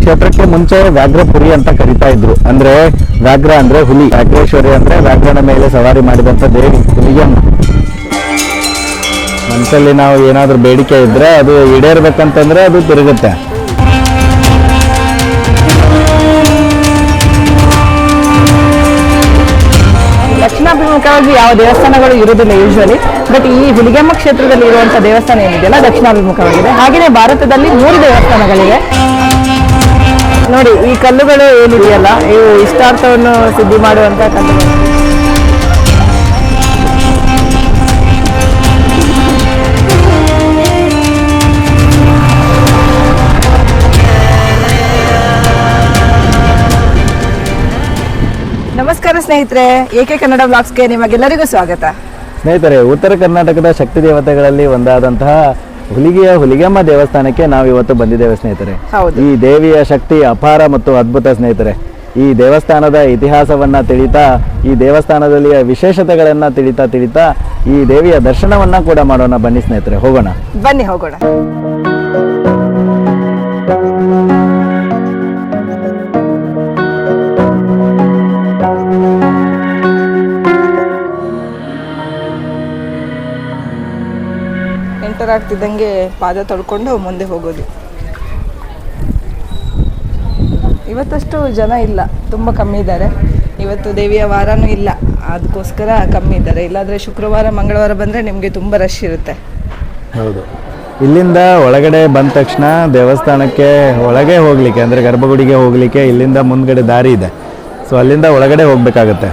ಕ್ಷೇತ್ರಕ್ಕೆ ಮುಂಚೆ ವ್ಯಾಘ್ರಪುರಿ ಅಂತ ಕರಿತಾ ಇದ್ರು. ಅಂದ್ರೆ ವ್ಯಾಘ್ರ ಅಂದ್ರೆ ಹುಲಿ, ವ್ಯಾಘ್ರೇಶ್ವರಿ ಅಂದ್ರೆ ವ್ಯಾಘ್ರನ ಮೇಲೆ ಸವಾರಿ ಮಾಡಿದಂತ ದೇವಿ ಹುಲಿಗೆ ಮನಸ್ಸಲ್ಲಿ ನಾವು ಏನಾದ್ರೂ ಬೇಡಿಕೆ ಇದ್ರೆ ಅದು ಈಡೇರ್ಬೇಕಂತಂದ್ರೆ ಅದು ತಿರುಗುತ್ತೆ. ದಕ್ಷಿಣಾಭಿಮುಖವಾಗಿ ಯಾವ ದೇವಸ್ಥಾನಗಳು ಇರುವುದಿಲ್ಲ ಯೂಶುವಲಿ ಬಟ್ ಈ ಹುಲಿಗೆಮ್ಮ ಕ್ಷೇತ್ರದಲ್ಲಿ ಇರುವಂತಹ ದೇವಸ್ಥಾನ ಏನಿದೆಯಲ್ಲ, ದಕ್ಷಿಣಾಭಿಮುಖವಾಗಿದೆ. ಹಾಗೆಯೇ ಭಾರತದಲ್ಲಿ ಮೂರು ದೇವಸ್ಥಾನಗಳಿವೆ. ನೋಡಿ, ಈ ಕಲ್ಲುಗಳು ಏನಿದೆಯಲ್ಲ, ಇವು ಇಷ್ಟಾರ್ಥವನ್ನು ಸಿದ್ಧಿ ಮಾಡುವಂತ ಕಲ್ಲು. ನಮಸ್ಕಾರ ಸ್ನೇಹಿತರೆ, ಏಕೆ ಕನ್ನಡ ಬ್ಲಾಗ್ಸ್ಗೆ ನಿಮಗೆಲ್ಲರಿಗೂ ಸ್ವಾಗತ? ಸ್ನೇಹಿತರೆ, ಉತ್ತರ ಕರ್ನಾಟಕದ ಶಕ್ತಿ ದೇವತೆಗಳಲ್ಲಿ ಒಂದಾದಂತಹ ಹುಲಿಗೆಯ ಹುಲಿಗೆಮ್ಮ ದೇವಸ್ಥಾನಕ್ಕೆ ನಾವು ಇವತ್ತು ಬಂದಿದ್ದೇವೆ ಸ್ನೇಹಿತರೆ. ಈ ದೇವಿಯ ಶಕ್ತಿ ಅಪಾರ ಮತ್ತು ಅದ್ಭುತ ಸ್ನೇಹಿತರೆ. ಈ ದೇವಸ್ಥಾನದ ಇತಿಹಾಸವನ್ನ ತಿಳಿತಾ ಈ ದೇವಸ್ಥಾನದಲ್ಲಿಯ ವಿಶೇಷತೆಗಳನ್ನ ತಿಳಿತಾ ತಿಳಿತಾ ಈ ದೇವಿಯ ದರ್ಶನವನ್ನ ಕೂಡ ಮಾಡೋಣ ಬನ್ನಿ ಸ್ನೇಹಿತರೆ. ಹೋಗೋಣ. ಬನ್ನಿ ಹೋಗೋಣ. ಎಂಟರ್ ಆಗ್ತಿದ್ದಂಗೆ ಪಾದ ತೊಳ್ಕೊಂಡು ಮುಂದೆ ಹೋಗೋದು. ಇವತ್ತಷ್ಟು ಜನ ಇಲ್ಲ, ತುಂಬ ಕಮ್ಮಿ ಇದ್ದಾರೆ. ಇವತ್ತು ದೇವಿಯ ವಾರನೂ ಇಲ್ಲ ಅದಕ್ಕೋಸ್ಕರ ಕಮ್ಮಿ ಇದ್ದಾರೆ. ಇಲ್ಲಾಂದರೆ ಶುಕ್ರವಾರ, ಮಂಗಳವಾರ ಬಂದರೆ ನಿಮಗೆ ತುಂಬ ರಶ್ ಇರುತ್ತೆ. ಹೌದು. ಇಲ್ಲಿಂದ ಒಳಗಡೆ ಬಂದ ತಕ್ಷಣ ದೇವಸ್ಥಾನಕ್ಕೆ ಒಳಗೆ ಹೋಗ್ಲಿಕ್ಕೆ, ಅಂದರೆ ಗರ್ಭಗುಡಿಗೆ ಹೋಗ್ಲಿಕ್ಕೆ ಇಲ್ಲಿಂದ ಮುಂದ್ಗಡೆ ದಾರಿ ಇದೆ. ಸೊ ಅಲ್ಲಿಂದ ಒಳಗಡೆ ಹೋಗಬೇಕಾಗತ್ತೆ.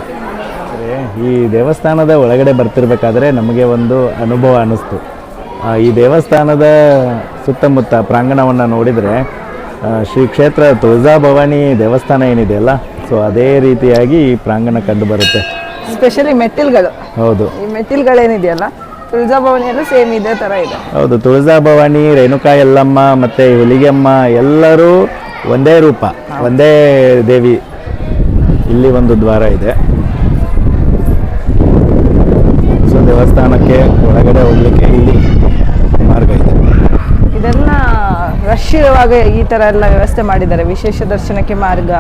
ಈ ದೇವಸ್ಥಾನದ ಒಳಗಡೆ ಬರ್ತಿರ್ಬೇಕಾದ್ರೆ ನಮಗೆ ಒಂದು ಅನುಭವ ಅನ್ನಿಸ್ತು. ಈ ದೇವಸ್ಥಾನದ ಸುತ್ತಮುತ್ತ ಪ್ರಾಂಗಣವನ್ನು ನೋಡಿದರೆ ಶ್ರೀ ಕ್ಷೇತ್ರ ತುಳಜಾ ಭವಾನಿ ದೇವಸ್ಥಾನ ಏನಿದೆಯಲ್ಲ ಸೊ ಅದೇ ರೀತಿಯಾಗಿ ಈ ಪ್ರಾಂಗಣ ಕಂಡು ಬರುತ್ತೆ. ಸ್ಪೆಷಲಿ ಮೆಟ್ಟಿಲ್ಗಳು. ಹೌದು. ಈ ಮೆಟ್ಟಿಲ್ಗಳೇನಿದೆಯಲ್ಲ ತುಳಜಾ ಭವನಿಯಲ್ಲೂ ಸೇಮ್ ಇದೇ ಥರ ಇದೆ. ಹೌದು ತುಳಜಾ ಭವಾನಿ ರೇಣುಕಾ ಯಲ್ಲಮ್ಮ ಮತ್ತೆ ಹುಲಿಗೆಮ್ಮ ಎಲ್ಲರೂ ಒಂದೇ ರೂಪ ಒಂದೇ ದೇವಿ. ಇಲ್ಲಿ ಒಂದು ದ್ವಾರ ಇದೆ. ಸೊ ದೇವಸ್ಥಾನಕ್ಕೆ ಒಳಗಡೆ ಹೋಗ್ಲಿಕ್ಕೆ ಇಲ್ಲಿ ಮಾರ್ಗ ಇದೆ. ಇದೆಲ್ಲ ರಶ್ ಇರುವಾಗ ಈ ತರ ಎಲ್ಲ ವ್ಯವಸ್ಥೆ ಮಾಡಿದ್ದಾರೆ. ವಿಶೇಷ ದರ್ಶನಕ್ಕೆ ಮಾರ್ಗ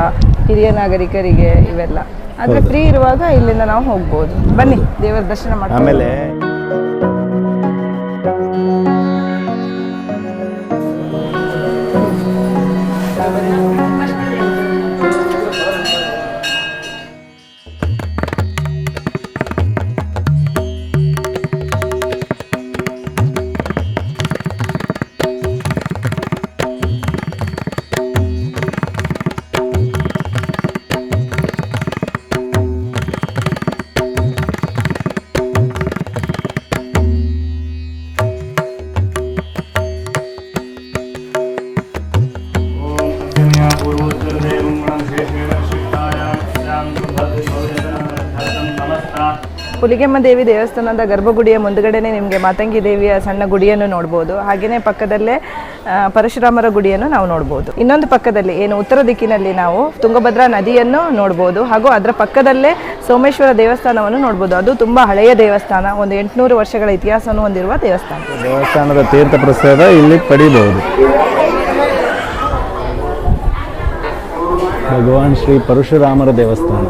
ಹಿರಿಯ ನಾಗರಿಕರಿಗೆ ಇವೆಲ್ಲ. ಆದರೆ. ಫ್ರೀ ಇರುವಾಗ ಇಲ್ಲಿಂದ ನಾವು ಹೋಗ್ಬೋದು. ಬನ್ನಿ ದೇವರ ದರ್ಶನ ಮಾಡಿ ಆಮೇಲೆ ಹುಲಿಗೆಮ್ಮ ದೇವಿ ದೇವಸ್ಥಾನದ ಗರ್ಭಗುಡಿಯ ಮುಂದುಗಡೆನೆ ನಿಮಗೆ ಮಾತಂಗಿ ದೇವಿಯ ಸಣ್ಣ ಗುಡಿಯನ್ನು ನೋಡ್ಬೋದು. ಹಾಗೆಯೇ ಪಕ್ಕದಲ್ಲೇ ಪರಶುರಾಮರ ಗುಡಿಯನ್ನು ನಾವು ನೋಡ್ಬೋದು. ಇನ್ನೊಂದು ಪಕ್ಕದಲ್ಲಿ, ಏನು ಉತ್ತರ ದಿಕ್ಕಿನಲ್ಲಿ ನಾವು ತುಂಗಭದ್ರಾ ನದಿಯನ್ನು ನೋಡ್ಬೋದು, ಹಾಗೂ ಅದರ ಪಕ್ಕದಲ್ಲೇ ಸೋಮೇಶ್ವರ ದೇವಸ್ಥಾನವನ್ನು ನೋಡ್ಬೋದು. ಅದು ತುಂಬ ಹಳೆಯ ದೇವಸ್ಥಾನ, ಒಂದು ಎಂಟುನೂರು ವರ್ಷಗಳ ಇತಿಹಾಸವನ್ನು ಹೊಂದಿರುವ ದೇವಸ್ಥಾನ. ದೇವಸ್ಥಾನದ ತೀರ್ಥ ಪ್ರಸಾದ ಇಲ್ಲಿ ಪಡೆಯಬಹುದು ಭಗವಾನ್ ಶ್ರೀ ಪರಶುರಾಮರ ದೇವಸ್ಥಾನ.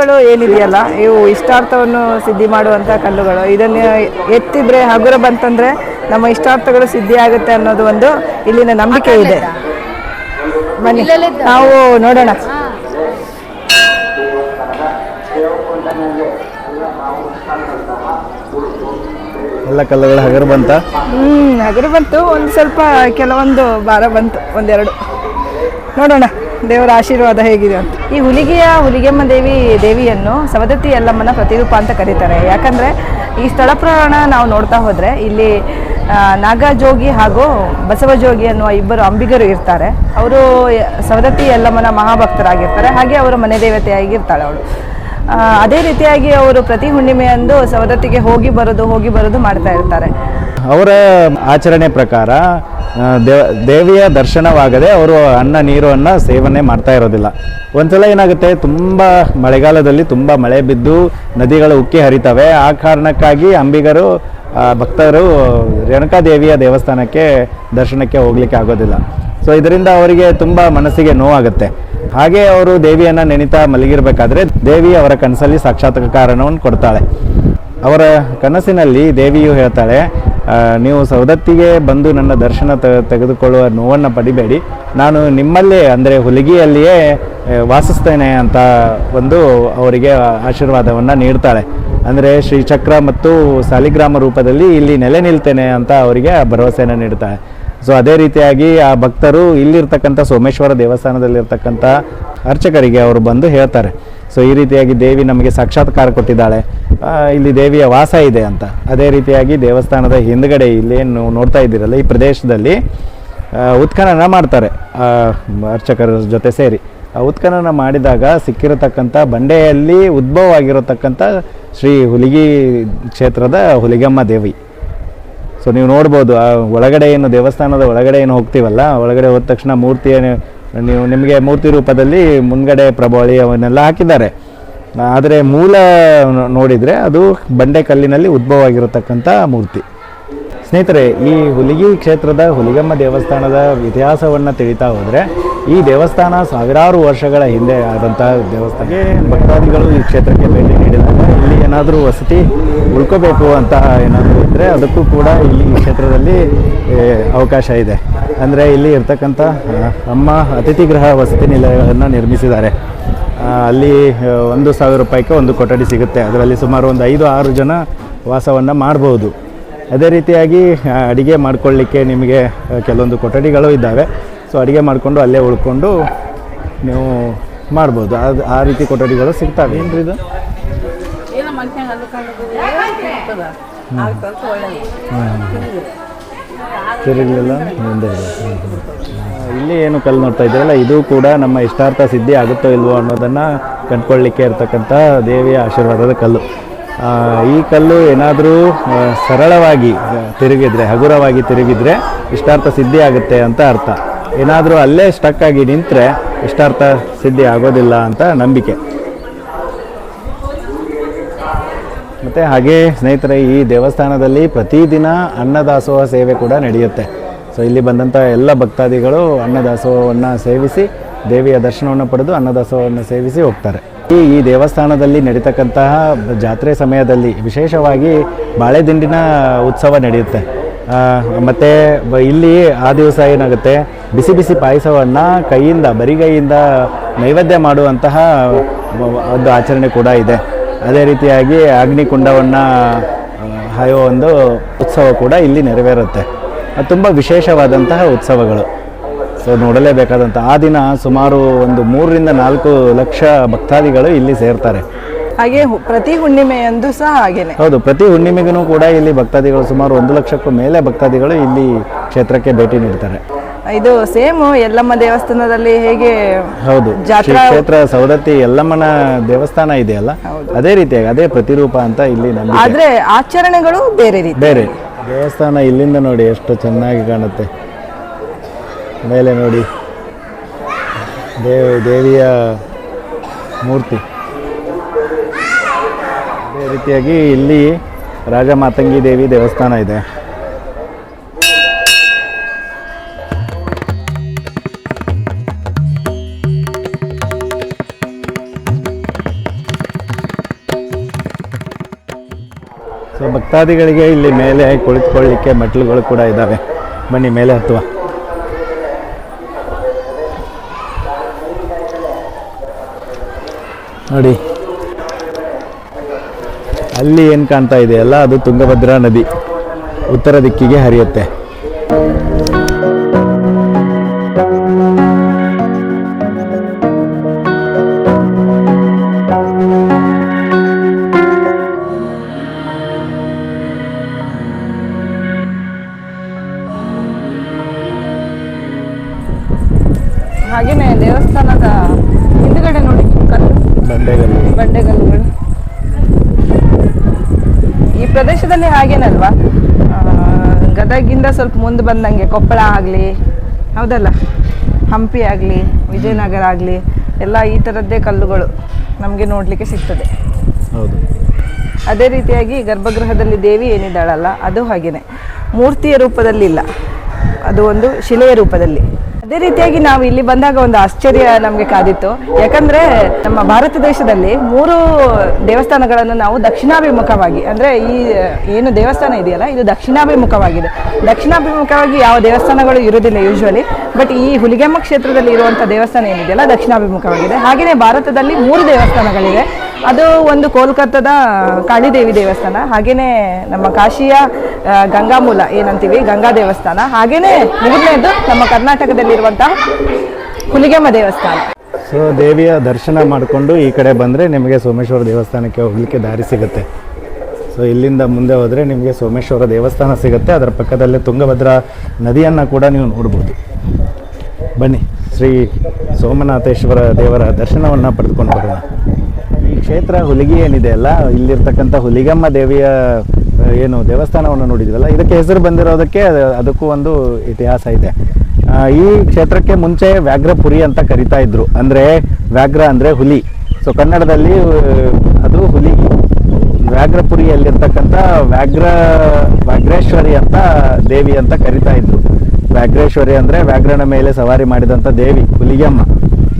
ಕಲ್ಲುಗಳು ಏನಿದೆಯಲ್ಲ ಇವು ಇಷ್ಟಾರ್ಥವನ್ನು ಸಿದ್ಧಿ ಮಾಡುವಂಥ ಕಲ್ಲುಗಳು. ಇದನ್ನು ಎತ್ತಿದ್ರೆ ಹಗುರ ಬಂತಂದ್ರೆ ನಮ್ಮ ಇಷ್ಟಾರ್ಥಗಳು ಸಿದ್ಧಿ ಆಗುತ್ತೆ ಅನ್ನೋದು ಒಂದು ಇಲ್ಲಿನ ನಂಬಿಕೆ ಇದೆ. ಬನ್ನಿ ನಾವು ನೋಡೋಣ. ಎಲ್ಲ ಕಲ್ಲುಗಳು ಹಗರು ಬಂತ? ಹ್ಮ್ ಹಗರು ಬಂತು. ಒಂದು ಸ್ವಲ್ಪ ಕೆಲವೊಂದು ಭಾರ ಬಂತು ಒಂದೆರಡು. ನೋಡೋಣ. ದೇವರ ಆಶೀರ್ವಾದ ಹೇಗಿದೆ ಅಂತ. ಈ ಹುಲಿಗೆಯ ಹುಲಿಗೆಮ್ಮ ದೇವಿ, ದೇವಿಯನ್ನು ಸವದತ್ತಿ ಯಲ್ಲಮ್ಮನ ಪ್ರತಿರೂಪ ಅಂತ ಕರೀತಾರೆ. ಯಾಕಂದ್ರೆ ಈ ಸ್ಥಳ ಪ್ರಯಾಣ ನಾವು ನೋಡ್ತಾ ಹೋದರೆ ಇಲ್ಲಿ ನಾಗಜೋಗಿ ಹಾಗೂ ಬಸವಜೋಗಿ ಅನ್ನುವ ಇಬ್ಬರು ಅಂಬಿಗರು ಇರ್ತಾರೆ. ಅವರು ಸವದತ್ತಿ ಯಲ್ಲಮ್ಮನ ಮಹಾಭಕ್ತರಾಗಿರ್ತಾರೆ. ಹಾಗೆ ಅವರ ಮನೆ ದೇವತೆಯಾಗಿರ್ತಾಳೆ ಅವಳು. ಅದೇ ರೀತಿಯಾಗಿ ಅವರು ಪ್ರತಿ ಹುಣ್ಣಿಮೆಯಂದು ಸವದತ್ತಿಗೆ ಹೋಗಿ ಬರೋದು ಹೋಗಿ ಬರೋದು ಮಾಡ್ತಾ ಇರ್ತಾರೆ. ಅವರ ಆಚರಣೆ ಪ್ರಕಾರ ದೇವ, ದೇವಿಯ ದರ್ಶನವಾಗದೆ ಅವರು ಅನ್ನ, ನೀರು, ಅನ್ನ ಸೇವನೆ ಮಾಡ್ತಾ ಇರೋದಿಲ್ಲ. ಒಂದ್ಸಲ ಏನಾಗುತ್ತೆ, ತುಂಬ ಮಳೆಗಾಲದಲ್ಲಿ ತುಂಬ ಮಳೆ ಬಿದ್ದು ನದಿಗಳು ಉಕ್ಕಿ ಹರಿತವೆ. ಆ ಕಾರಣಕ್ಕಾಗಿ ಅಂಬಿಗರು ಭಕ್ತರು ರೇಣುಕಾದೇವಿಯ ದೇವಸ್ಥಾನಕ್ಕೆ ದರ್ಶನಕ್ಕೆ ಹೋಗ್ಲಿಕ್ಕೆ ಆಗೋದಿಲ್ಲ. ಸೊ ಇದರಿಂದ ಅವರಿಗೆ ತುಂಬ ಮನಸ್ಸಿಗೆ ನೋವಾಗುತ್ತೆ. ಹಾಗೆ ಅವರು ದೇವಿಯನ್ನು ನೆನಿತಾ ಮಲಗಿರ್ಬೇಕಾದ್ರೆ ದೇವಿ ಅವರ ಕನಸಲ್ಲಿ ಸಾಕ್ಷಾತ್ಕಾರವನ್ನು ಕೊಡ್ತಾಳೆ. ಅವರ ಕನಸಿನಲ್ಲಿ ದೇವಿಯು ಹೇಳ್ತಾಳೆ ನೀವು ಸೌದತ್ತಿಗೆ ಬಂದು ನನ್ನ ದರ್ಶನ ತೆಗೆದುಕೊಳ್ಳುವ ನೋವನ್ನು ಪಡಿಬೇಡಿ. ನಾನು ನಿಮ್ಮಲ್ಲೇ, ಅಂದರೆ ಹುಲಿಗಿಯಲ್ಲಿಯೇ ವಾಸಿಸ್ತೇನೆ ಅಂತ ಒಂದು ಅವರಿಗೆ ಆಶೀರ್ವಾದವನ್ನು ನೀಡ್ತಾಳೆ. ಅಂದರೆ ಶ್ರೀಚಕ್ರ ಮತ್ತು ಸಾಲಿಗ್ರಾಮ ರೂಪದಲ್ಲಿ ಇಲ್ಲಿ ನೆಲೆ ನಿಲ್ತೇನೆ ಅಂತ ಅವರಿಗೆ ಭರವಸೆಯನ್ನು ನೀಡ್ತಾಳೆ. ಸೊ ಅದೇ ರೀತಿಯಾಗಿ ಆ ಭಕ್ತರು ಇಲ್ಲಿರ್ತಕ್ಕಂಥ ಸೋಮೇಶ್ವರ ದೇವಸ್ಥಾನದಲ್ಲಿರ್ತಕ್ಕಂಥ ಅರ್ಚಕರಿಗೆ ಅವರು ಬಂದು ಹೇಳ್ತಾರೆ. ಸೊ ಈ ರೀತಿಯಾಗಿ ದೇವಿ ನಮಗೆ ಸಾಕ್ಷಾತ್ಕಾರ ಕೊಟ್ಟಿದ್ದಾಳೆ. ಇಲ್ಲಿ ದೇವಿಯ ವಾಸ ಇದೆ ಅಂತ. ಅದೇ ರೀತಿಯಾಗಿ ದೇವಸ್ಥಾನದ ಹಿಂದ್ಗಡೆ ಇಲ್ಲೇನು ನೋಡ್ತಾ ಇದ್ದೀರಲ್ಲ, ಈ ಪ್ರದೇಶದಲ್ಲಿ ಉತ್ಖನನ ಮಾಡ್ತಾರೆ. ಅರ್ಚಕರ ಜೊತೆ ಸೇರಿ. ಉತ್ಖನನ ಮಾಡಿದಾಗ ಸಿಕ್ಕಿರತಕ್ಕಂಥ ಬಂಡೆಯಲ್ಲಿ ಉದ್ಭವ ಆಗಿರತಕ್ಕಂಥ ಶ್ರೀ ಹುಲಿಗಿ ಕ್ಷೇತ್ರದ ಹುಲಿಗಮ್ಮ ದೇವಿ. ಸೊ ನೀವು ನೋಡ್ಬೋದು, ಆ ಒಳಗಡೆ ಏನು ದೇವಸ್ಥಾನದ ಒಳಗಡೆ ಏನು ಹೋಗ್ತೀವಲ್ಲ ಒಳಗಡೆ ಹೋದ ತಕ್ಷಣ ಮೂರ್ತಿಯ ನೀವು ನಿಮಗೆ ಮೂರ್ತಿ ರೂಪದಲ್ಲಿ ಮುಂದ್ಗಡೆ ಪ್ರಭಾವಳಿ ಅವನ್ನೆಲ್ಲ ಹಾಕಿದ್ದಾರೆ. ಆದರೆ ಮೂಲ ನೋಡಿದರೆ ಅದು ಬಂಡೆ ಕಲ್ಲಿನಲ್ಲಿ ಉದ್ಭವ ಆಗಿರತಕ್ಕಂಥ ಮೂರ್ತಿ. ಸ್ನೇಹಿತರೆ, ಈ ಹುಲಿಗಿ ಕ್ಷೇತ್ರದ ಹುಲಿಗಮ್ಮ ದೇವಸ್ಥಾನದ ಇತಿಹಾಸವನ್ನು ತಿಳಿತಾ ಹೋದರೆ, ಈ ದೇವಸ್ಥಾನ ಸಾವಿರಾರು ವರ್ಷಗಳ ಹಿಂದೆ ಆದಂತಹ ದೇವಸ್ಥಾನಕ್ಕೆ ಭಕ್ತಾದಿಗಳು ಈ ಕ್ಷೇತ್ರಕ್ಕೆ ಭೇಟಿ ನೀಡಿದಾಗ ಇಲ್ಲಿ ಏನಾದರೂ ವಸತಿ ಉಳ್ಕೋಬೇಕು ಅಂತ ಏನಾದರೂ ಇದ್ದರೆ ಅದಕ್ಕೂ ಕೂಡ ಇಲ್ಲಿ ಈ ಕ್ಷೇತ್ರದಲ್ಲಿ ಅವಕಾಶ ಇದೆ. ಅಂದರೆ ಇಲ್ಲಿ ಇರ್ತಕ್ಕಂಥ ಅಮ್ಮ ಅತಿಥಿ ಗೃಹ ವಸತಿ ನಿಲಯಗಳನ್ನು ನಿರ್ಮಿಸಿದ್ದಾರೆ. ಅಲ್ಲಿ ಒಂದು ಸಾವಿರ ರೂಪಾಯಿಗೆ ಒಂದು ಕೊಠಡಿ ಸಿಗುತ್ತೆ. ಅದರಲ್ಲಿ ಸುಮಾರು ಒಂದು ಐದು, ಆರು ಜನ ವಾಸವನ್ನು ಮಾಡ್ಬೋದು. ಅದೇ ರೀತಿಯಾಗಿ ಅಡುಗೆ ಅಡಿಗೆ ಮಾಡ್ಕೊಳ್ಳಿಕ್ಕೆ ನಿಮಗೆ ಕೆಲವೊಂದು ಕೊಠಡಿಗಳು ಇದ್ದಾವೆ. ಸೊ, ಅಡುಗೆ ಮಾಡಿಕೊಂಡು ಅಲ್ಲೇ ಉಳ್ಕೊಂಡು ನೀವು ಮಾಡ್ಬೋದು. ಅದು, ಆ ರೀತಿ ಕೊಠಡಿಗಳು ಸಿಗ್ತವೆ. ಏನ್ರಿ ಇದು? ಇಲ್ಲಿ ಏನು ಕಲ್ಲು ನೋಡ್ತಾ ಇದ್ದೀರಲ್ಲ, ಇದು ಕೂಡ ನಮ್ಮ ಇಷ್ಟಾರ್ಥ ಸಿದ್ಧಿ ಆಗುತ್ತೋ ಇಲ್ವೋ ಅನ್ನೋದನ್ನು ಕಂಡ್ಕೊಳ್ಳಿಕ್ಕೆ ಇರತಕ್ಕಂಥ ದೇವಿಯ ಆಶೀರ್ವಾದದ ಕಲ್ಲು. ಈ ಕಲ್ಲು ಏನಾದರೂ ಸರಳವಾಗಿ ತಿರುಗಿದ್ರೆ, ಹಗುರವಾಗಿ ತಿರುಗಿದ್ರೆ ಇಷ್ಟಾರ್ಥ ಸಿದ್ಧಿ ಆಗುತ್ತೆ ಅಂತ ಅರ್ಥ. ಏನಾದರೂ ಅಲ್ಲೇ ಸ್ಟಕ್ ಆಗಿ ನಿಂತರೆ ಇಷ್ಟಾರ್ಥ ಸಿದ್ಧಿ ಆಗೋದಿಲ್ಲ ಅಂತ ನಂಬಿಕೆ. ಮತ್ತು ಹಾಗೆ ಸ್ನೇಹಿತರೆ, ಈ ದೇವಸ್ಥಾನದಲ್ಲಿ ಪ್ರತಿದಿನ ಅನ್ನದಾಸೋಹ ಸೇವೆ ಕೂಡ ನಡೆಯುತ್ತೆ. ಸೊ ಇಲ್ಲಿ ಬಂದಂಥ ಎಲ್ಲ ಭಕ್ತಾದಿಗಳು ಅನ್ನದಾಸೋಹವನ್ನು ಸೇವಿಸಿ, ದೇವಿಯ ದರ್ಶನವನ್ನು ಪಡೆದು ಅನ್ನದಾಸೋಹವನ್ನು ಸೇವಿಸಿ ಹೋಗ್ತಾರೆ. ಈ ಈ ದೇವಸ್ಥಾನದಲ್ಲಿ ನಡೀತಕ್ಕಂತಹ ಜಾತ್ರೆ ಸಮಯದಲ್ಲಿ ವಿಶೇಷವಾಗಿ ಬಾಳೆದಿಂಡಿನ ಉತ್ಸವ ನಡೆಯುತ್ತೆ. ಮತ್ತು ಇಲ್ಲಿ ಆ ದಿವಸ ಏನಾಗುತ್ತೆ? ಬಿಸಿ ಬಿಸಿ ಪಾಯಸವನ್ನು ಕೈಯಿಂದ, ಬರಿಗೈಯಿಂದ ನೈವೇದ್ಯ ಮಾಡುವಂತಹ ಒಂದು ಆಚರಣೆ ಕೂಡ ಇದೆ. ಅದೇ ರೀತಿಯಾಗಿ ಅಗ್ನಿಕುಂಡವನ್ನು ಹಾಯೋ ಒಂದು ಉತ್ಸವ ಕೂಡ ಇಲ್ಲಿ ನೆರವೇರುತ್ತೆ. ಅದು ತುಂಬ ವಿಶೇಷವಾದಂತಹ ಉತ್ಸವಗಳು. ಸೊ ನೋಡಲೇಬೇಕಾದಂಥ ಆ ದಿನ ಸುಮಾರು ಒಂದು ಮೂರರಿಂದ ನಾಲ್ಕು ಲಕ್ಷ ಭಕ್ತಾದಿಗಳು ಇಲ್ಲಿ ಸೇರ್ತಾರೆ. ಹಾಗೆ ಪ್ರತಿ ಹುಣ್ಣಿಮೆಯಂದು ಸಹ ಹಾಗೇನೆ. ಹೌದು ಪ್ರತಿ ಹುಣ್ಣಿಮೆಗೂ ಕೂಡ ಇಲ್ಲಿ ಭಕ್ತಾದಿಗಳು ಸುಮಾರು ಒಂದು ಲಕ್ಷಕ್ಕೂ ಮೇಲೆ ಭಕ್ತಾದಿಗಳು ಇಲ್ಲಿ ಕ್ಷೇತ್ರಕ್ಕೆ ಭೇಟಿ ನೀಡ್ತಾರೆ. ಇದು ಸೇಮ್ ಯಲ್ಲಮ್ಮ ದೇವಸ್ಥಾನದಲ್ಲಿ ಹೇಗೆ ಹೌದು ಶ್ರೀ ಜಾತ್ರಾ ಕ್ಷೇತ್ರ ಸೌದತ್ತಿ ಯಲ್ಲಮ್ಮನ ದೇವಸ್ಥಾನ ಇದೆಯಲ್ಲ ಅದೇ ರೀತಿಯಾಗಿ ಅದೇ ಪ್ರತಿರೂಪ ಅಂತ ಇಲ್ಲಿ ನಂಬಿಕೆ. ಆದ್ರೆ ಆಚರಣೆಗಳು ಬೇರೆ ರೀತಿ. ಬೇರೆ. ದೇವಸ್ಥಾನ ಇಲ್ಲಿಂದ ನೋಡಿ ಎಷ್ಟು ಚೆನ್ನಾಗಿ ಕಾಣುತ್ತೆ. ಮೇಲೆ ನೋಡಿ. ದೇವ ದೇವಿಯ ಮೂರ್ತಿ. ಅದೇ ರೀತಿಯಾಗಿ ಇಲ್ಲಿ ರಾಜ ಮಾತಂಗಿ ದೇವಿ ದೇವಸ್ಥಾನ ಇದೆ. ಭಕ್ತಾದಿಗಳಿಗೆ ಇಲ್ಲಿ ಮೇಲೆ ಕುಳಿತುಕೊಳ್ಳಿಕ್ಕೆ ಮೆಟ್ಲುಗಳು ಕೂಡ ಇದ್ದಾವೆ. ಬನ್ನಿ, ಮೇಲೆ ಹತ್ತುವ. ನೋಡಿ. ಅಲ್ಲಿ ಏನು ಕಾಣ್ತಾ ಇದೆಯಲ್ಲ ಅದು ತುಂಗಭದ್ರಾ ನದಿ. ಉತ್ತರ ದಿಕ್ಕಿಗೆ ಹರಿಯುತ್ತೆ. ಬಂಡೆಗಲ್ಲು. ಬಂಡೆಗಲ್ಲುಗಳು. ಈ ಪ್ರದೇಶದಲ್ಲಿ ಹಾಗೇನಲ್ವಾ? ಗದಗಿಂದ ಸ್ವಲ್ಪ ಮುಂದೆ ಬಂದಂಗೆ ಕೊಪ್ಪಳ ಆಗಲಿ ಹೌದಲ್ಲ? ಹಂಪಿ ಆಗಲಿ ವಿಜಯನಗರ ಆಗಲಿ ಎಲ್ಲ ಈ ಥರದ್ದೇ ಕಲ್ಲುಗಳು ನಮಗೆ ನೋಡಲಿಕ್ಕೆ ಸಿಗ್ತದೆ. ಹೌದು. ಅದೇ ರೀತಿಯಾಗಿ ಗರ್ಭಗೃಹದಲ್ಲಿ ದೇವಿ ಏನಿದ್ದಾಳಲ್ಲ ಅದು ಹಾಗೇನೆ. ಮೂರ್ತಿಯ ರೂಪದಲ್ಲಿ ಇಲ್ಲ ಅದು ಒಂದು ಶಿಲೆಯ ರೂಪದಲ್ಲಿ. ಅದೇ ರೀತಿಯಾಗಿ ನಾವು ಇಲ್ಲಿ ಬಂದಾಗ ಒಂದು ಆಶ್ಚರ್ಯ ನಮಗೆ ಕಾದಿತ್ತು. ಯಾಕಂದ್ರೆ ನಮ್ಮ ಭಾರತ ದೇಶದಲ್ಲಿ ಮೂರು ದೇವಸ್ಥಾನಗಳನ್ನು ನಾವು ದಕ್ಷಿಣಾಭಿಮುಖವಾಗಿ, ಅಂದ್ರೆ ಈ, ಏನು ದೇವಸ್ಥಾನ ಇದೆಯಲ್ಲ, ಇದು ದಕ್ಷಿಣಾಭಿಮುಖವಾಗಿದೆ. ದಕ್ಷಿಣಾಭಿಮುಖವಾಗಿ ಯಾವ ದೇವಸ್ಥಾನಗಳು ಇರುವುದಿಲ್ಲ ಯೂಶ್ವಲಿ ಬಟ್ ಈ ಹುಲಿಗೆಮ್ಮ ಕ್ಷೇತ್ರದಲ್ಲಿ ಇರುವಂತಹ ದೇವಸ್ಥಾನ ಏನಿದೆಯಲ್ಲ, ದಕ್ಷಿಣಾಭಿಮುಖವಾಗಿದೆ. ಹಾಗೆಯೇ ಭಾರತದಲ್ಲಿ ಮೂರು ದೇವಸ್ಥಾನಗಳಿವೆ. ಅದು ಒಂದು ಕೋಲ್ಕತ್ತಾದ ಕಾಳಿದೇವಿ ದೇವಸ್ಥಾನ. ಹಾಗೇನೆ ನಮ್ಮ ಕಾಶಿಯ ಗಂಗಾಮೂಲ ಏನಂತೀವಿ, ಗಂಗಾ ದೇವಸ್ಥಾನ. ಹಾಗೇನೆ ಮೂರನೇದು ನಮ್ಮ ಕರ್ನಾಟಕದಲ್ಲಿರುವಂತಹ ಹುಲಿಗೆಮ್ಮ ದೇವಸ್ಥಾನ. ಸೊ, ದೇವಿಯ ದರ್ಶನ ಮಾಡಿಕೊಂಡು ಈ ಕಡೆ ಬಂದರೆ ನಿಮಗೆ ಸೋಮೇಶ್ವರ ದೇವಸ್ಥಾನಕ್ಕೆ ಹೋಗಲಿಕ್ಕೆ ದಾರಿ ಸಿಗುತ್ತೆ. ಸೊ, ಇಲ್ಲಿಂದ ಮುಂದೆ ಹೋದರೆ ನಿಮಗೆ ಸೋಮೇಶ್ವರ ದೇವಸ್ಥಾನ ಸಿಗುತ್ತೆ. ಅದರ ಪಕ್ಕದಲ್ಲೇ ತುಂಗಭದ್ರಾ ನದಿಯನ್ನು ಕೂಡ ನೀವು ನೋಡ್ಬೋದು. ಬನ್ನಿ, ಶ್ರೀ ಸೋಮನಾಥೇಶ್ವರ ದೇವರ ದರ್ಶನವನ್ನು ಪಡೆದುಕೊಂಡು ಬರೋಣ. ಕ್ಷೇತ್ರ ಹುಲಿಗಿ ಏನಿದೆ ಅಲ್ಲ, ಇಲ್ಲಿರ್ತಕ್ಕಂಥ ಹುಲಿಗಮ್ಮ ದೇವಿಯ ಏನು ದೇವಸ್ಥಾನವನ್ನು ನೋಡಿದ್ವಲ್ಲ, ಇದಕ್ಕೆ ಹೆಸರು ಬಂದಿರೋದಕ್ಕೆ ಅದಕ್ಕೂ ಒಂದು ಇತಿಹಾಸ ಇದೆ. ಈ ಕ್ಷೇತ್ರಕ್ಕೆ ಮುಂಚೆ ವ್ಯಾಘ್ರಪುರಿ ಅಂತ ಕರಿತಾ ಇದ್ರು. ಅಂದರೆ ವ್ಯಾಘ್ರ ಅಂದರೆ ಹುಲಿ. ಸೊ ಕನ್ನಡದಲ್ಲಿ ಅದು ಹುಲಿ. ವ್ಯಾಘ್ರಪುರಿಯಲ್ಲಿರ್ತಕ್ಕಂಥ ವ್ಯಾಘ್ರ, ವ್ಯಾಘ್ರೇಶ್ವರಿ ಅಂತ ದೇವಿ ಅಂತ ಕರಿತಾ ಇದ್ರು. ವ್ಯಾಘ್ರೇಶ್ವರಿ ಅಂದರೆ ವ್ಯಾಘ್ರನ ಮೇಲೆ ಸವಾರಿ ಮಾಡಿದಂಥ ದೇವಿ ಹುಲಿಗೆಮ್ಮ.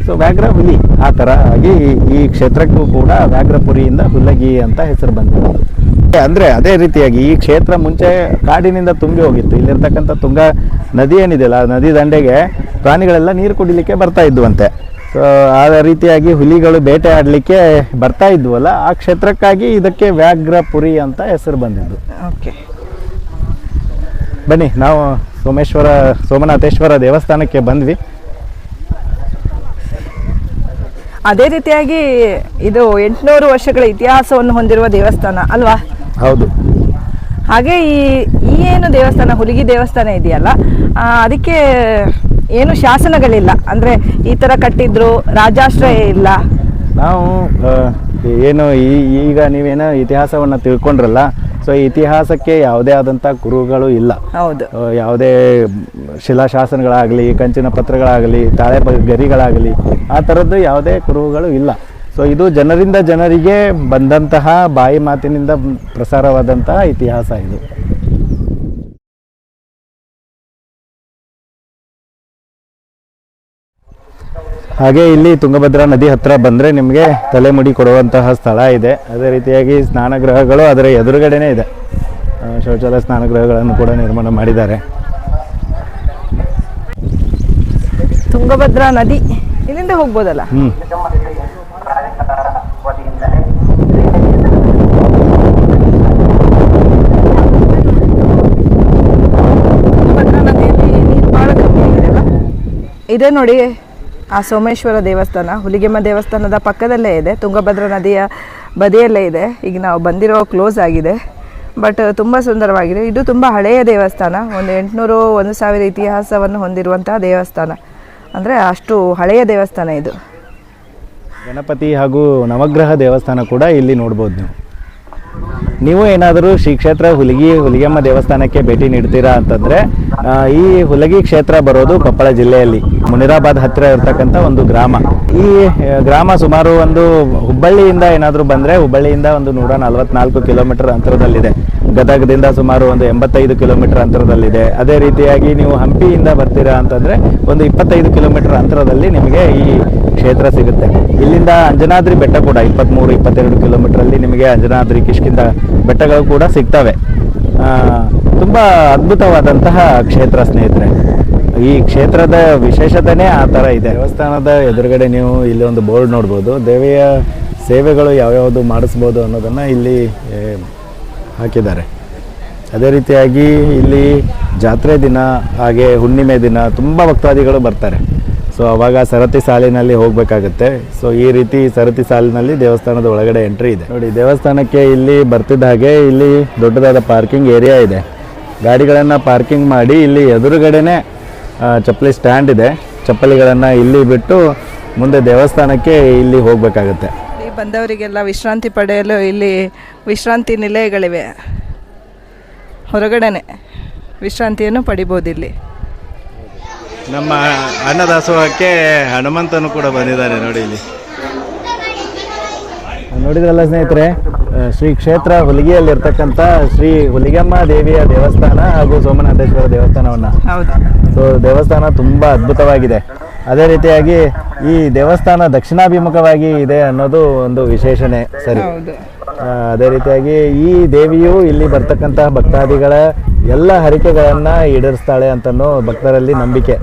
ಸೊ ವ್ಯಾಘ್ರ ಹುಲಿ ಆ ಥರ ಆಗಿ ಈ- ಕ್ಷೇತ್ರಕ್ಕೂ ಕೂಡ ವ್ಯಾಘ್ರಪುರಿಯಿಂದ ಹುಲ್ಲಗಿ ಅಂತ ಹೆಸರು ಬಂದಿದೆ. ಅಂದರೆ ಅದೇ ರೀತಿಯಾಗಿ ಈ ಕ್ಷೇತ್ರ ಮುಂಚೆ ಕಾಡಿನಿಂದ ತುಂಬಿ ಹೋಗಿತ್ತು. ಇಲ್ಲಿರ್ತಕ್ಕಂಥ ತುಂಗಾ ನದಿ ಏನಿದೆಯಲ್ಲ ಆ ನದಿ ದಂಡೆಗೆ ಪ್ರಾಣಿಗಳೆಲ್ಲ ನೀರು ಕುಡಿಲಿಕ್ಕೆ ಬರ್ತಾ ಇದ್ವಂತೆ ಸೊ ಆ ರೀತಿಯಾಗಿ ಹುಲಿಗಳು ಬೇಟೆ ಆಡಲಿಕ್ಕೆ ಬರ್ತಾ ಇದ್ವಲ್ಲ ಆ ಕ್ಷೇತ್ರಕ್ಕಾಗಿ ಇದಕ್ಕೆ ವ್ಯಾಘ್ರಪುರಿ ಅಂತ ಹೆಸರು ಬಂದಿದ್ದು. ಓಕೆ ಬನ್ನಿ ನಾವು ಸೋಮೇಶ್ವರ ಸೋಮನಾಥೇಶ್ವರ ದೇವಸ್ಥಾನಕ್ಕೆ ಬಂದ್ವಿ. ಅದೇ ರೀತಿಯಾಗಿ ಇದು ಎಂಟುನೂರು ವರ್ಷಗಳ ಇತಿಹಾಸವನ್ನು ಹೊಂದಿರುವ ದೇವಸ್ಥಾನ ಅಲ್ವಾ? ಹೌದು. ಹಾಗೆ ಈ ಈ ಏನು ದೇವಸ್ಥಾನ ಹುಲಿಗಿ ದೇವಸ್ಥಾನ ಇದೆಯಲ್ಲ ಅದಕ್ಕೆ ಏನು ಶಾಸನಗಳಿಲ್ಲ? ಅಂದ್ರೆ ಈ ತರ ಕಟ್ಟಿದ್ರು ರಾಜಾಶ್ರಯ ಇಲ್ಲ. ನಾವು ಏನು ಈ ಈಗ ನೀವೇನೋ ಇತಿಹಾಸವನ್ನು ತಿಳ್ಕೊಂಡ್ರಲ್ಲ ಸೊ ಇತಿಹಾಸಕ್ಕೆ ಯಾವುದೇ ಆದಂಥ ಗುರುಗಳು ಇಲ್ಲ. ಹೌದು. ಯಾವುದೇ ಶಿಲಾಶಾಸನಗಳಾಗಲಿ ಕಂಚಿನ ಪತ್ರಗಳಾಗಲಿ ತಾಳೆ ಗರಿಗಳಾಗಲಿ ಆ ಥರದ್ದು ಯಾವುದೇ ಕುರುಹುಗಳು ಇಲ್ಲ. ಸೊ ಇದು ಜನರಿಂದ ಜನರಿಗೆ ಬಂದಂತಹ ಬಾಯಿ ಮಾತಿನಿಂದ ಪ್ರಸಾರವಾದಂತಹ ಇತಿಹಾಸ ಇದು. ಹಾಗೆ ಇಲ್ಲಿ ತುಂಗಭದ್ರಾ ನದಿ ಹತ್ರ ಬಂದರೆ ನಿಮಗೆ ತಲೆಮುಡಿ ಕೊಡುವಂತಹ ಸ್ಥಳ ಇದೆ. ಅದೇ ರೀತಿಯಾಗಿ ಸ್ನಾನಗೃಹಗಳು ಅದರ ಎದುರುಗಡೆನೇ ಇದೆ. ಶೌಚಾಲಯ ಸ್ನಾನಗೃಹಗಳನ್ನು ಕೂಡ ನಿರ್ಮಾಣ ಮಾಡಿದ್ದಾರೆ. ತುಂಗಭದ್ರಾ ನದಿ ಇಲ್ಲಿಂದ ಹೋಗ್ಬೋದಲ್ಲ? ಇದೇ ನೋಡಿ. ಆ ಸೋಮೇಶ್ವರ ದೇವಸ್ಥಾನ, ಹುಲಿಗೆಮ್ಮ ದೇವಸ್ಥಾನದ ಪಕ್ಕದಲ್ಲೇ ಇದೆ. ತುಂಗಭದ್ರಾ ನದಿಯ ಬದಿಯಲ್ಲೇ ಇದೆ. ಈಗ ನಾವು ಬಂದಿರೋ ಕ್ಲೋಸ್ ಆಗಿದೆ. ಬಟ್ ತುಂಬ ಸುಂದರವಾಗಿದೆ. ಇದು ತುಂಬ ಹಳೆಯ ದೇವಸ್ಥಾನ. ಒಂದು ಎಂಟುನೂರು, ಒಂದು ಸಾವಿರ ಇತಿಹಾಸವನ್ನು ಹೊಂದಿರುವಂತಹ ದೇವಸ್ಥಾನ. ಅಂದರೆ ಅಷ್ಟು ಹಳೆಯ ದೇವಸ್ಥಾನ ಇದು. ಗಣಪತಿ ಹಾಗೂ ನವಗ್ರಹ ದೇವಸ್ಥಾನ ಕೂಡ ಇಲ್ಲಿ ನೋಡ್ಬೋದು ನೀವು. ನೀವು ಏನಾದರೂ ಶ್ರೀ ಕ್ಷೇತ್ರ ಹುಲಿಗಿ, ಹುಲಿಗೆಮ್ಮ ದೇವಸ್ಥಾನಕ್ಕೆ ಭೇಟಿ ನೀಡ್ತೀರಾ ಅಂತಂದ್ರೆ ಈ ಹುಲಗಿ ಕ್ಷೇತ್ರ ಬರೋದು ಕೊಪ್ಪಳ ಜಿಲ್ಲೆಯಲ್ಲಿ, ಮುನಿರಾಬಾದ್ ಹತ್ತಿರ ಇರತಕ್ಕಂಥ ಒಂದು ಗ್ರಾಮ. ಈ ಗ್ರಾಮ ಸುಮಾರು ಒಂದು ಹುಬ್ಬಳ್ಳಿಯಿಂದ ಏನಾದರೂ ಬಂದರೆ ಹುಬ್ಬಳ್ಳಿಯಿಂದ ಒಂದು ನೂರ ನಲವತ್ನಾಲ್ಕು ಕಿಲೋಮೀಟರ್ ಅಂತರದಲ್ಲಿದೆ. ಗದಗದಿಂದ ಸುಮಾರು ಒಂದು ಎಂಬತ್ತೈದು ಕಿಲೋಮೀಟರ್ ಅಂತರದಲ್ಲಿದೆ. ಅದೇ ರೀತಿಯಾಗಿ ನೀವು ಹಂಪಿಯಿಂದ ಬರ್ತೀರಾ ಅಂತಂದ್ರೆ ಒಂದು ಇಪ್ಪತ್ತೈದು ಕಿಲೋಮೀಟರ್ ಅಂತರದಲ್ಲಿ ನಿಮಗೆ ಈ ಕ್ಷೇತ್ರ ಸಿಗುತ್ತೆ. ಇಲ್ಲಿಂದ ಅಂಜನಾದ್ರಿ ಬೆಟ್ಟ ಕೂಡ ಇಪ್ಪತ್ತ್ಮೂರು ಇಪ್ಪತ್ತೆರಡು ಕಿಲೋಮೀಟ್ರಲ್ಲಿ ನಿಮಗೆ ಅಂಜನಾದ್ರಿ ಕಿಷ್ಕಿಂದ ಬೆಟ್ಟಗಳು ಕೂಡ ಸಿಗ್ತವೆ. ತುಂಬ ಅದ್ಭುತವಾದಂತಹ ಕ್ಷೇತ್ರ ಸ್ನೇಹಿತರೆ. ಈ ಕ್ಷೇತ್ರದ ವಿಶೇಷತೆನೇ ಆ ಥರ ಇದೆ. ದೇವಸ್ಥಾನದ ಎದುರುಗಡೆ ನೀವು ಇಲ್ಲಿ ಒಂದು ಬೋರ್ಡ್ ನೋಡ್ಬೋದು. ದೇವಿಯ ಸೇವೆಗಳು ಯಾವ್ಯಾವುದು ಮಾಡಿಸ್ಬೋದು ಅನ್ನೋದನ್ನು ಇಲ್ಲಿ ಹಾಕಿದ್ದಾರೆ. ಅದೇ ರೀತಿಯಾಗಿ ಇಲ್ಲಿ ಜಾತ್ರೆ ದಿನ ಹಾಗೆ ಹುಣ್ಣಿಮೆ ದಿನ ತುಂಬ ಭಕ್ತಾದಿಗಳು ಬರ್ತಾರೆ. ಸೊ ಅವಾಗ ಸರತಿ ಸಾಲಿನಲ್ಲಿ ಹೋಗಬೇಕಾಗುತ್ತೆ. ಸೊ ಈ ರೀತಿ ಸರತಿ ಸಾಲಿನಲ್ಲಿ ದೇವಸ್ಥಾನದ ಒಳಗಡೆ ಎಂಟ್ರಿ ಇದೆ. ನೋಡಿ, ದೇವಸ್ಥಾನಕ್ಕೆ ಇಲ್ಲಿ ಬರ್ತಿದ್ದ ಹಾಗೆ ಇಲ್ಲಿ ದೊಡ್ಡದಾದ ಪಾರ್ಕಿಂಗ್ ಏರಿಯಾ ಇದೆ. ಗಾಡಿಗಳನ್ನು ಪಾರ್ಕಿಂಗ್ ಮಾಡಿ ಇಲ್ಲಿ ಎದುರುಗಡೆನೆ ಚಪ್ಪಲಿ ಸ್ಟ್ಯಾಂಡ್ ಇದೆ. ಚಪ್ಪಲಿಗಳನ್ನು ಇಲ್ಲಿ ಬಿಟ್ಟು ಮುಂದೆ ದೇವಸ್ಥಾನಕ್ಕೆ ಇಲ್ಲಿ ಹೋಗಬೇಕಾಗುತ್ತೆ. ಬಂದವರಿಗೆಲ್ಲ ವಿಶ್ರಾಂತಿ ಪಡೆಯಲು ಇಲ್ಲಿ ವಿಶ್ರಾಂತಿ ನಿಲಯಗಳಿವೆ. ಹೊರಗಡೆನೆ ವಿಶ್ರಾಂತಿಯನ್ನು ಪಡಿಬೋದು ಇಲ್ಲಿ. ನಮ್ಮ ಅನ್ನದಾಸೋಹಕ್ಕೆ ಹನುಮಂತನು ಕೂಡ ಬಂದಿದ್ದಾನೆ ನೋಡಿ ಇಲ್ಲಿ. ನೋಡಿದ್ರಲ್ಲ ಸ್ನೇಹಿತರೆ ಶ್ರೀ ಕ್ಷೇತ್ರ ಹುಲಿಗೆಯಲ್ಲಿರ್ತಕ್ಕಂಥ ಶ್ರೀ ಹುಲಿಗಮ್ಮ ದೇವಿಯ ದೇವಸ್ಥಾನ ಹಾಗೂ ಸೋಮನಾಥೇಶ್ವರ ದೇವಸ್ಥಾನವನ್ನ. ಹೌದು. ಸೊ ದೇವಸ್ಥಾನ ತುಂಬಾ ಅದ್ಭುತವಾಗಿದೆ. ಅದೇ ರೀತಿಯಾಗಿ ಈ ದೇವಸ್ಥಾನ ದಕ್ಷಿಣಾಭಿಮುಖವಾಗಿ ಇದೆ ಅನ್ನೋದು ಒಂದು ವಿಶೇಷಣೆ ಸರಿ. ಅದೇ ರೀತಿಯಾಗಿ ಈ ದೇವಿಯು ಇಲ್ಲಿ ಬರ್ತಕ್ಕಂತಹ ಭಕ್ತಾದಿಗಳ ಎಲ್ಲ ಹರಿಕೆಗಳನ್ನು ಈಡೇರಿಸ್ತಾಳೆ ಅಂತನೂ ಭಕ್ತರಲ್ಲಿ ನಂಬಿಕೆ.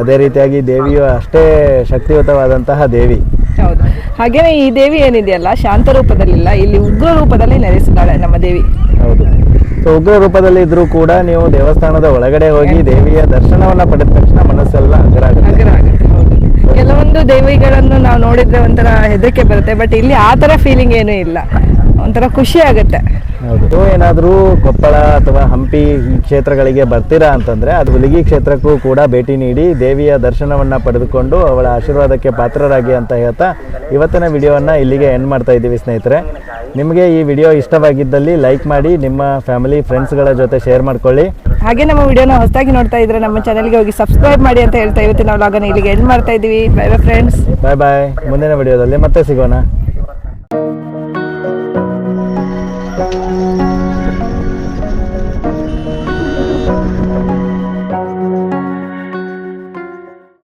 ಅದೇ ರೀತಿಯಾಗಿ ದೇವಿಯು ಅಷ್ಟೇ ಶಕ್ತಿಯುತವಾದಂತಹ ದೇವಿ. ಹೌದು. ಹಾಗೇನೆ ಈ ದೇವಿ ಏನಿದೆಯಲ್ಲ ಶಾಂತ ರೂಪದಲ್ಲಿಲ್ಲ ಇಲ್ಲಿ ಉಗ್ರ ರೂಪದಲ್ಲಿ ನೆಲೆಸಿದ್ದಾಳೆ ನಮ್ಮ ದೇವಿ. ಹೌದು. ಸೊ ಉಗ್ರ ರೂಪದಲ್ಲಿ ಇದ್ರೂ ಕೂಡ ನೀವು ದೇವಸ್ಥಾನದ ಒಳಗಡೆ ಹೋಗಿ ದೇವಿಯ ದರ್ಶನವನ್ನ ಪಡೆದ ತಕ್ಷಣ ಮನಸ್ಸೆಲ್ಲ ಹಗರ ಆಗುತ್ತೆ. ಆಗುತ್ತೆ ಹೌದು. ಕೆಲವೊಂದು ದೇವಿಗಳನ್ನು ನಾವು ನೋಡಿದ್ರೆ ಒಂಥರ ಹೆದರಿಕೆ ಬರುತ್ತೆ ಬಟ್ ಇಲ್ಲಿ ಆ ಥರ ಫೀಲಿಂಗ್ ಏನೂ ಇಲ್ಲ. ಒಂಥರ ಖುಷಿ ಆಗುತ್ತೆ. ನೀವು ಏನಾದರೂ ಕೊಪ್ಪಳ ಅಥವಾ ಹಂಪಿ ಈ ಕ್ಷೇತ್ರಗಳಿಗೆ ಬರ್ತೀರಾ ಅಂತಂದ್ರೆ ಅದು ಹುಲಿಗಿ ಕ್ಷೇತ್ರಕ್ಕೂ ಕೂಡ ಭೇಟಿ ನೀಡಿ ದೇವಿಯ ದರ್ಶನವನ್ನ ಪಡೆದುಕೊಂಡು ಅವಳ ಆಶೀರ್ವಾದಕ್ಕೆ ಪಾತ್ರರಾಗಿ ಅಂತ ಹೇಳ್ತಾ ಇವತ್ತಿನ ವಿಡಿಯೋವನ್ನ ಇಲ್ಲಿಗೆ ಎಂಡ್ ಮಾಡ್ತಾ ಇದ್ದೀವಿ ಸ್ನೇಹಿತರೆ. ನಿಮಗೆ ಈ ವಿಡಿಯೋ ಇಷ್ಟವಾಗಿದ್ದಲ್ಲಿ ಲೈಕ್ ಮಾಡಿ ನಿಮ್ಮ ಫ್ಯಾಮಿಲಿ ಫ್ರೆಂಡ್ಸ್ಗಳ ಜೊತೆ ಶೇರ್ ಮಾಡ್ಕೊಳ್ಳಿ. ಹಾಗೆ ನಮ್ಮ ವಿಡಿಯೋನ ಹೊಸದಾಗಿ ನೋಡ್ತಾ ಇದ್ರೆ ನಮ್ಮ ಚಾನಲ್ಗೆ ಹೋಗಿ ಸಬ್ಸ್ಕ್ರೈಬ್ ಮಾಡಿ ಅಂತ ಹೇಳ್ತಾ ಇವತ್ತಿನ ವ್ಲಾಗನ್ನು ಇಲ್ಲಿಗೆ ಎಂಡ್ ಮಾಡ್ತಾ ಇದ್ದೀವಿ. Bye bye friends bye bye ಮುಂದಿನ ವಿಡಿಯೋದಲ್ಲಿ ಮತ್ತೆ ಸಿಗೋಣ.